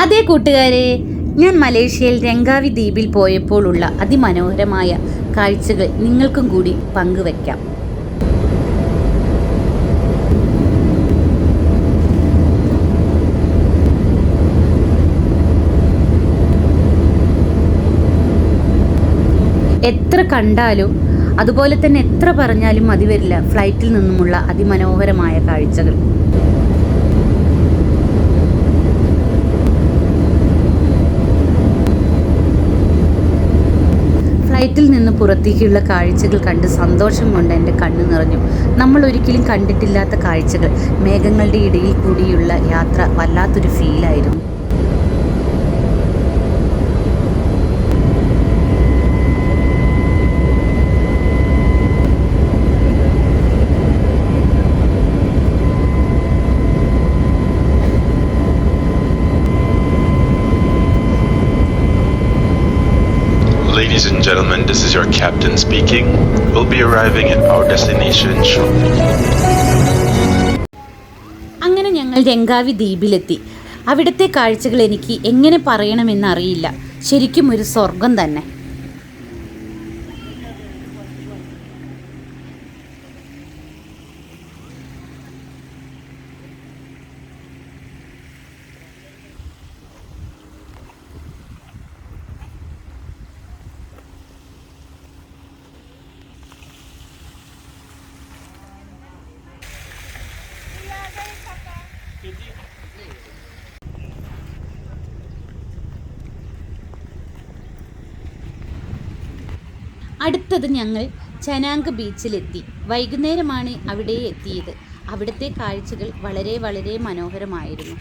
അതേ കൂട്ടുകാരെ ഞാൻ മലേഷ്യയിൽ രംഗാവി ദ്വീപിൽ പോയപ്പോഴുള്ള അതിമനോഹരമായ കാഴ്ചകൾ നിങ്ങൾക്കും കൂടി പങ്കുവയ്ക്കാം. എത്ര കണ്ടാലും അതുപോലെ തന്നെ എത്ര പറഞ്ഞാലും മതി വരില്ല ഫ്ലൈറ്റിൽ നിന്നുമുള്ള അതിമനോഹരമായ കാഴ്ചകൾ. ഫ്ലൈറ്റിൽ നിന്ന് പുറത്തേക്കുള്ള കാഴ്ചകൾ കണ്ട് സന്തോഷം കൊണ്ട് എന്റെ കണ്ണ് നിറഞ്ഞു. നമ്മൾ ഒരിക്കലും കണ്ടിട്ടില്ലാത്ത കാഴ്ചകൾ. മേഘങ്ങളുടെ ഇടയിൽ കൂടിയുള്ള യാത്ര വല്ലാത്തൊരു ഫീലായിരുന്നു Ladies and gentlemen, this is your captain speaking. We'll be arriving at our destination shortly. അങ്ങനെ ഞങ്ങൾ രംഗാവി ദ്വീപിലെത്തി അവിടുത്തെ കാഴ്ചകൾ എനിക്ക് എങ്ങനെ പറയണമെന്നറിയില്ല ശരിക്കും ഒരു സ്വർഗം തന്നെ അടുത്തത് ഞങ്ങൾ ചനാങ്ക് ബീച്ചിലെത്തി. വൈകുന്നേരമാണ് അവിടെ എത്തിയത് അവിടുത്തെ കാഴ്ചകൾ വളരെ വളരെ മനോഹരമായിരുന്നു.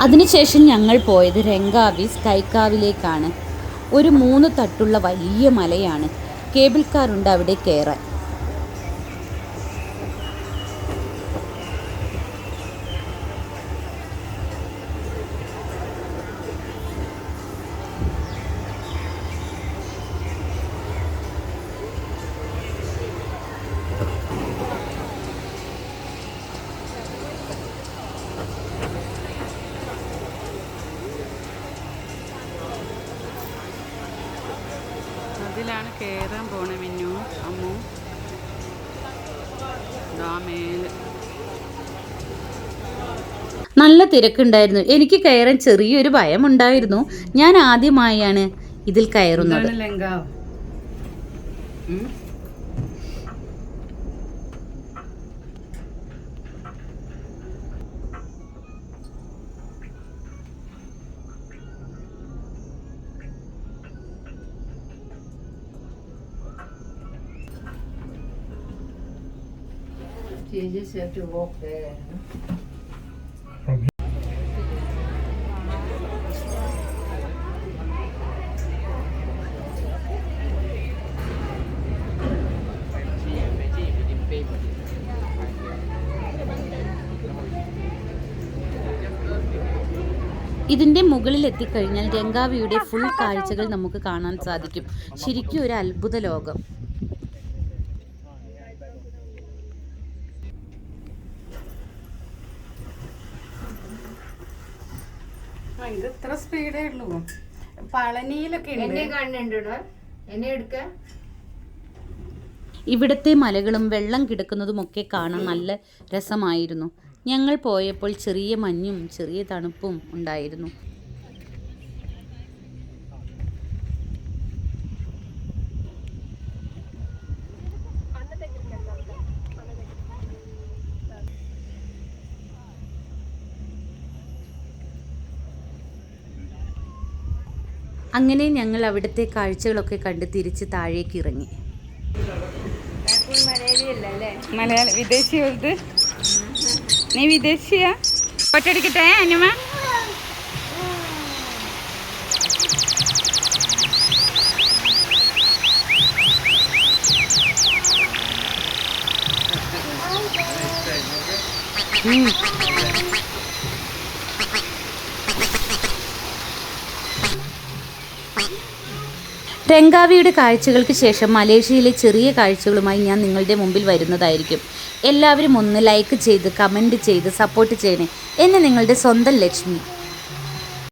അതിനുശേഷം ഞങ്ങൾ പോയത് രംഗാവി സ്കൈക്കാവിലേക്കാണ് ഒരു മൂന്ന് തട്ടുള്ള വലിയ മലയാണ്. കേബിൾ കാറുണ്ട് അവിടെ കയറാൻ അതിലാണ് കയറാൻ പോണ മിന്നു അമ്മു. മേൽ. നല്ല തിരക്കുണ്ടായിരുന്നു. എനിക്ക് കയറാൻ ചെറിയൊരു ഭയം ഉണ്ടായിരുന്നു ഞാൻ ആദ്യമായാണ് ഇതിൽ കയറുന്നത്. You have to walk there. ഇതിന്റെ മുകളിൽ എത്തിക്കഴിഞ്ഞാൽ രംഗാവിയുടെ ഫുൾ കാഴ്ചകൾ നമുക്ക് കാണാൻ സാധിക്കും ശരിക്കും ഒരു അത്ഭുത ലോകം ഇത് ഇത്ര സ്പീഡേ ഉള്ളൂ. പളനിയിലൊക്കെ എന്നെ കണ്ണുണ്ടോ എന്നെ എടുക്ക. ഇവിടത്തെ മലകളും വെള്ളം കിടക്കുന്നതുമൊക്കെ കാണാൻ നല്ല രസമായിരുന്നു. ഞങ്ങൾ പോയപ്പോൾ ചെറിയ മഞ്ഞും ചെറിയ തണുപ്പും ഉണ്ടായിരുന്നു. അങ്ങനെ ഞങ്ങൾ അവിടുത്തെ കാഴ്ചകളൊക്കെ കണ്ട് തിരിച്ച് താഴേക്ക് ഇറങ്ങി. മലയാള വിദേശി നീ വിദേശിയാ? ഒറ്റടിക്കട്ടെ അനുമ രംഗാവിയുടെ കാഴ്ചകൾക്ക് ശേഷം മലേഷ്യയിലെ ചെറിയ കാഴ്ചകളുമായി ഞാൻ നിങ്ങളുടെ മുമ്പിൽ വരുന്നതായിരിക്കും. എല്ലാവരും ഒന്ന് ലൈക്ക് ചെയ്ത് കമന്റ് ചെയ്ത് സപ്പോർട്ട് ചെയ്യണേ. എന്നെ നിങ്ങളുടെ സ്വന്തം ലക്ഷ്മി.